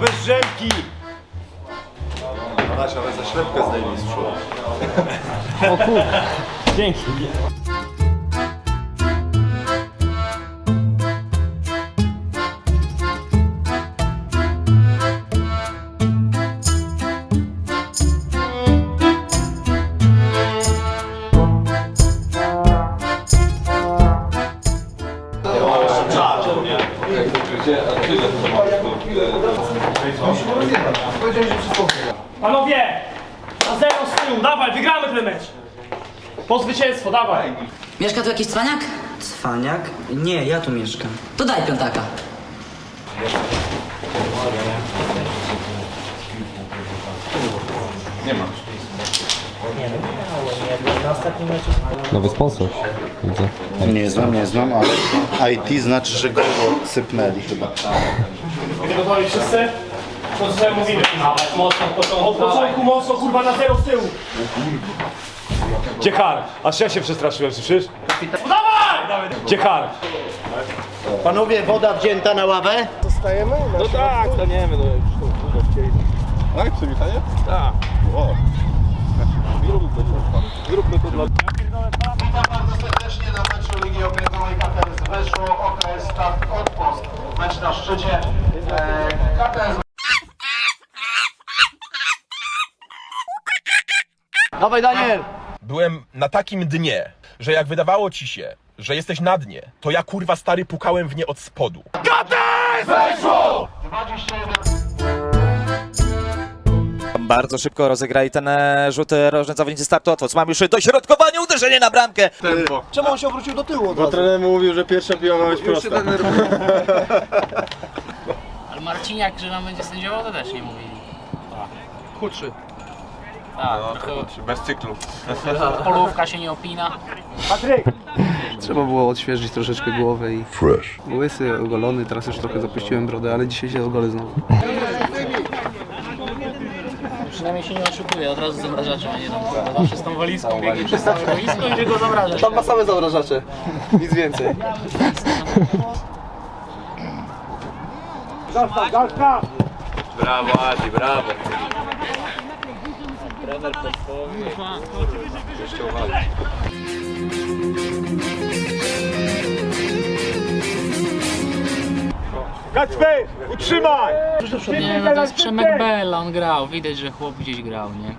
Bez rzemki! Adaś, ale za ślepkę zdejmij z przodu. Dzięki. Zwycięstwo, dawaj! Mieszka tu jakiś cwaniak? Cwaniak? Nie, ja tu mieszkam. To daj piątaka. Nowy sponsor. Widzę. Nie znam, nie znam, ale IT znaczy, że go sypnęli chyba. Gotowi wszyscy? To co sobie mówimy. Mocno. Od początku mocno, kurwa, na zero z tyłu. Ciechar, aż ja się przestraszyłem, słyszysz? Dawaj! dawaj! Ciechar! Panowie, woda wzięta na ławę? No tak, staniemy, no Tak? Przywitanie? Tak. O. Zróbmy to, Zróbmy to dla... Witam bardzo serdecznie na meczu Ligi Okręgowej KTS weszło OKS Start Outpost. Mecz na szczycie. E, KTS Byłem na takim dnie, że jak wydawało ci się, że jesteś na dnie, to ja kurwa stary pukałem w nie od spodu. 21 Bardzo szybko rozegrali ten e, rzut e, rożny zawodnicy startu Otwoc. Mam już dośrodkowanie, uderzenie na bramkę. Tempo. Czemu on się obrócił do tyłu? Bo trener mówił, że pierwsza piła ma być prosta. Ale Marciniak, że nam będzie sędziował, to też nie mówili. Chudszy. Tak, trochę Bez cyklu. polówka się nie opina. Trzeba było odświeżyć troszeczkę głowę i... Fresh. Łysy, ogolony, teraz już trochę zapuściłem brodę, ale dzisiaj się ogolę znowu. Przynajmniej się nie oszukuje, od razu zamrażaczem, a nie tam kurwa. Zawsze z tą walizką biegnie przez całe boisko i go zamrażasz. Tam ma same zamrażacze, nic więcej. Brawo, Adi, brawo. Kacper, utrzymaj! Nie, no to jest Przemek Bella, on grał, widać, że chłop gdzieś grał, nie?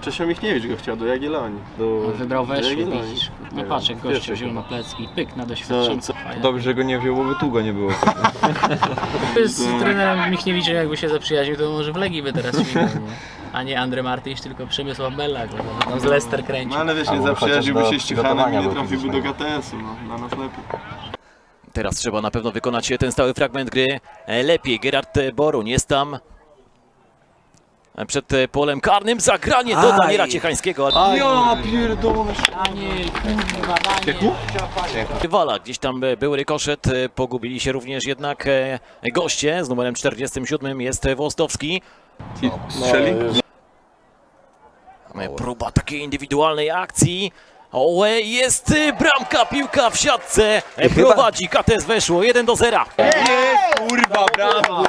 Czesio Michniewicz go chciał do Jagiellonii. Do... On wybrał do weszły, Jagiellonii. widzisz. No patrz, jak gościu wziął na plecki i pyk na doświadczenie. Co- Fajnie. Dobrze, że go nie wziął, bo by tu go nie było. Z trenerem Michniewiczem jakby się zaprzyjaźnił, to może w Legii by teraz śmigał, nie? A nie Andre Martyś, tylko Przemysław Bella, kurwa. Tam z Leicester kręcił. No ale wiesz, nie Albo zaprzyjaźniłby się z Cichanem i przygotowania nie trafiłby do fizycznego. GTS-u, no. Dla nas lepiej. Teraz trzeba na pewno wykonać ten stały fragment gry e, lepiej. Gerard e, Boruń jest tam e, przed e, polem karnym. Zagranie do Aj. Daniela Ciechańskiego. Ja pierdolę. Daniel, kurwa, Daniel. Rywala gdzieś tam e, był rykoszet. e, Pogubili się również jednak e, goście. Z numerem 47 jest e, Włostowski. Strzeli? Mamy próba takiej indywidualnej akcji. O, e, jest e, bramka, piłka w siatce. Prowadzi, KTS weszło 1 do 0. Kurwa, brawo!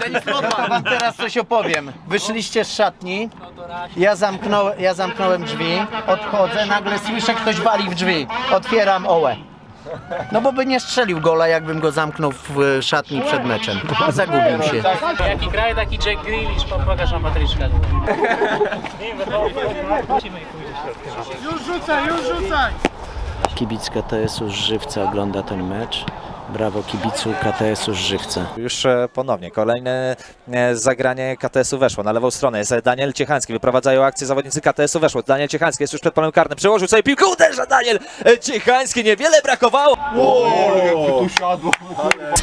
Denis Rodman, wam teraz coś opowiem. Wyszliście z szatni, ja, zamknąłem, ja zamknąłem drzwi, odchodzę, nagle słyszę ktoś wali w drzwi. Otwieram ołę. No bo by nie strzelił gola, jakbym go zamknął w e, szatni przed meczem. Zagubił się. Jaki kraj, taki Jack Grealish, po- pokaż nam patryczkę. Kibic KTS-u z Żywca ogląda ten mecz. Brawo kibicu KTS-u z Żywca. Już ponownie kolejne e, zagranie KTS-u weszło na lewą stronę. Jest Daniel Ciechański. Wyprowadzają akcję zawodnicy KTS-u weszło. Daniel Ciechański jest już przed polem karnym. Przełożył sobie piłkę. Uderza Daniel e, Ciechański. Niewiele brakowało.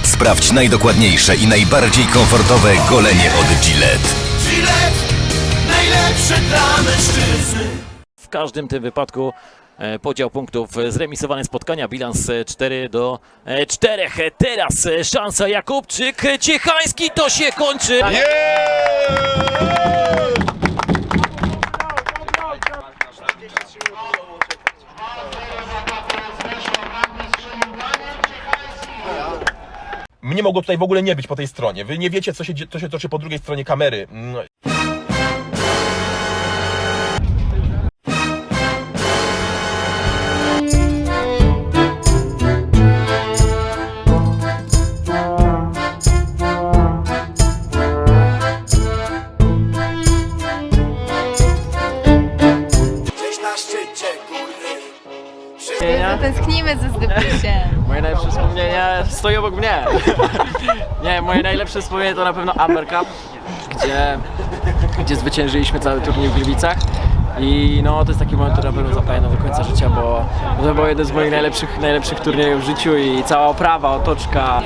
Sprawdź najdokładniejsze i najbardziej komfortowe golenie od Gillette. W każdym tym wypadku E, podział punktów, zremisowane spotkania, bilans e, 4 do e, 4. Teraz szansa Jakubczyk, Ciechański to się kończy. Tak. Yeah! Mnie mogło tutaj w ogóle nie być po tej stronie. Wy nie wiecie, co się, co się toczy po drugiej stronie kamery. Mm, stoi obok mnie. Nie, moje najlepsze wspomnienie to na pewno Amber Cup, gdzie, gdzie zwyciężyliśmy cały turniej w Gliwicach. I no to jest taki moment, który na pewno zapamiętam do końca życia, bo to był jeden z moich najlepszych, najlepszych turniejów w życiu i cała oprawa, otoczka.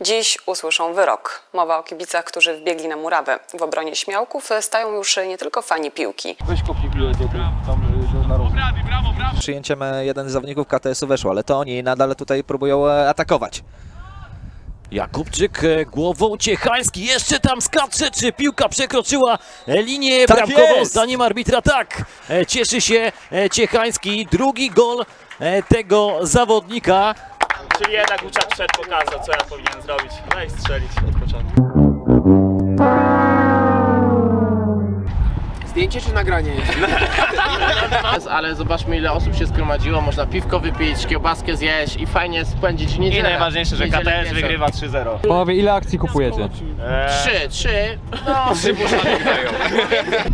Dziś usłyszą wyrok. Mowa o kibicach, którzy wbiegli na murawę. W obronie śmiałków stają już nie tylko fani piłki. Przyjęciem e, jeden z zawodników KTS-u weszło, ale to oni nadal tutaj próbują e, atakować. Jakubczyk e, głową Ciechański jeszcze tam skacze, czy piłka przekroczyła e, linię Tak bramkową jest! zdaniem arbitra tak. E, Cieszy się e, Ciechański, drugi gol e, tego zawodnika. Czyli jednak uczak przed pokazał, co ja powinienem zrobić. No i strzelić od początku. Zdjęcie czy nagranie? Ale zobaczmy ile osób się zgromadziło, można piwko wypić, kiełbaskę zjeść i fajnie spędzić niedzielę. I najważniejsze, że Niedzielę KTS wieczór. wygrywa 3-0. Panowie, ile akcji kupujecie? Trzy, trzy. No, trzy.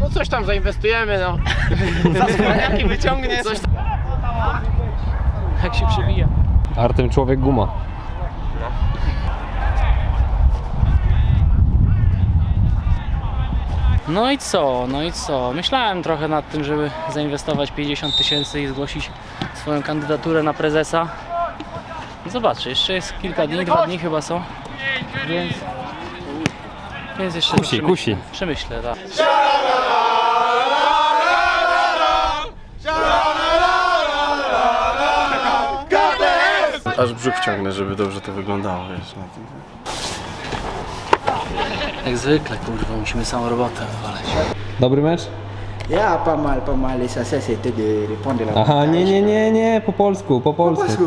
No coś tam zainwestujemy, no. Jaki wyciągnie? Coś tam. Jak się przewija. Artem Człowiek Guma. No i co, no i co? Myślałem trochę nad tym, żeby zainwestować 50 tysięcy i zgłosić swoją kandydaturę na prezesa. Zobaczę, jeszcze jest kilka dni, dwa dni chyba są. Więc, więc jeszcze Kusi, przemyślę- kusi. Przemyślę, tak. Aż brzuch wciągnę, żeby dobrze to wyglądało, wiesz. na tym. Jak zwykle, kurwa, musimy samą robotę odwalać. Dobry mecz? Ja, pas mal, pas mal. L'essentiel c'était de répondre à la Aha, nie, nie, nie, nie, po polsku, po polsku.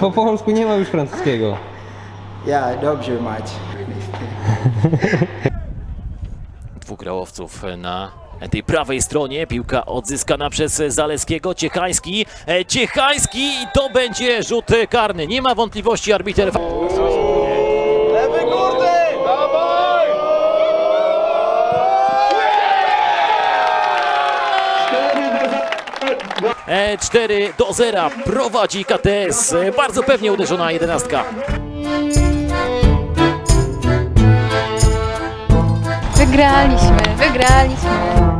Po polsku nie ma już francuskiego. Ja, dobrze mać. Grałowców na tej prawej stronie. Piłka odzyskana przez Zaleskiego. Ciechański. E, Ciechański i to będzie rzut karny. Nie ma wątpliwości arbiter. E, 4 do 0 prowadzi KTS. E, Bardzo pewnie uderzona jedenastka. Wygraliśmy, wygraliśmy.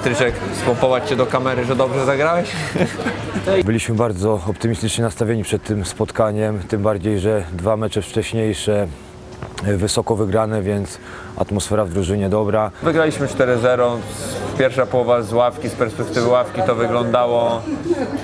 Patryczek, spompować cię do kamery, że dobrze zagrałeś? Byliśmy bardzo optymistycznie nastawieni przed tym spotkaniem, tym bardziej, że dwa mecze wcześniejsze wysoko wygrane, więc atmosfera w drużynie dobra. Wygraliśmy 4-0. Pierwsza połowa z ławki, z perspektywy ławki to wyglądało,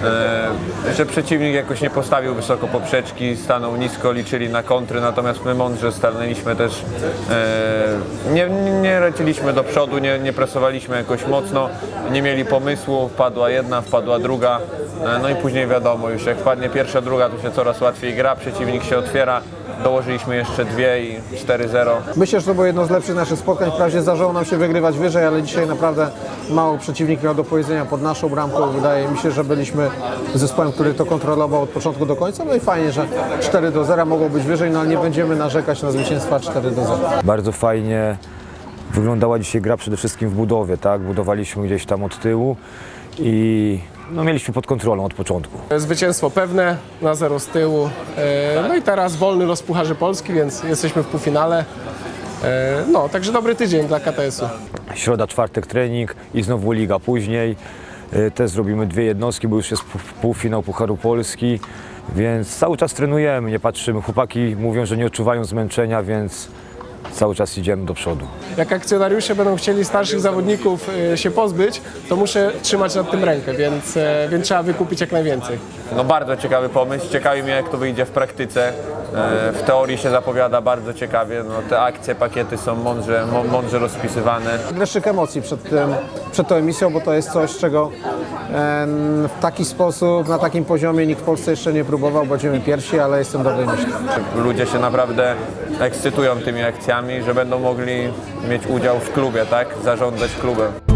e, że przeciwnik jakoś nie postawił wysoko poprzeczki, stanął nisko, liczyli na kontry, natomiast my mądrze stanęliśmy też, e, nie, nie leciliśmy do przodu, nie, nie presowaliśmy jakoś mocno, nie mieli pomysłu, wpadła jedna, wpadła druga, e, no i później wiadomo już jak wpadnie pierwsza, druga to się coraz łatwiej gra, przeciwnik się otwiera, dołożyliśmy jeszcze dwie i 4-0. Myślę, że to było jedno z lepszych naszych spotkań. Wprawdzie zdarzało nam się wygrywać wyżej, ale dzisiaj naprawdę mało przeciwnik miał do powiedzenia pod naszą bramką. Wydaje mi się, że byliśmy zespołem, który to kontrolował od początku do końca. No i fajnie, że 4 do 0 mogło być wyżej, no ale nie będziemy narzekać na zwycięstwa 4 do 0. Bardzo fajnie wyglądała dzisiaj gra przede wszystkim w budowie, tak? Budowaliśmy gdzieś tam od tyłu i no, mieliśmy pod kontrolą od początku. Zwycięstwo pewne, na zero z tyłu. E, No i teraz wolny los Pucharzy Polski, więc jesteśmy w półfinale. E, No, także dobry tydzień dla KTS-u. Środa, czwartek trening i znowu liga później. Też zrobimy dwie jednostki, bo już jest półfinał Pucharu Polski, więc cały czas trenujemy, nie patrzymy. Chłopaki mówią, że nie odczuwają zmęczenia, więc cały czas idziemy do przodu. Jak akcjonariusze będą chcieli starszych zawodników e, się pozbyć, to muszę trzymać nad tym rękę, więc, e, więc trzeba wykupić jak najwięcej. No bardzo ciekawy pomysł, ciekawi mnie jak to wyjdzie w praktyce. E, W teorii się zapowiada bardzo ciekawie, no, te akcje, pakiety są mądrze, mą- mądrze rozpisywane. Dreszczyk emocji przed, tym, przed tą emisją, bo to jest coś, czego w taki sposób, na takim poziomie nikt w Polsce jeszcze nie próbował. Będziemy pierwsi, ale jestem dobrej myśli. Ludzie się naprawdę ekscytują tymi akcjami, że będą mogli mieć udział w klubie, tak? Zarządzać klubem.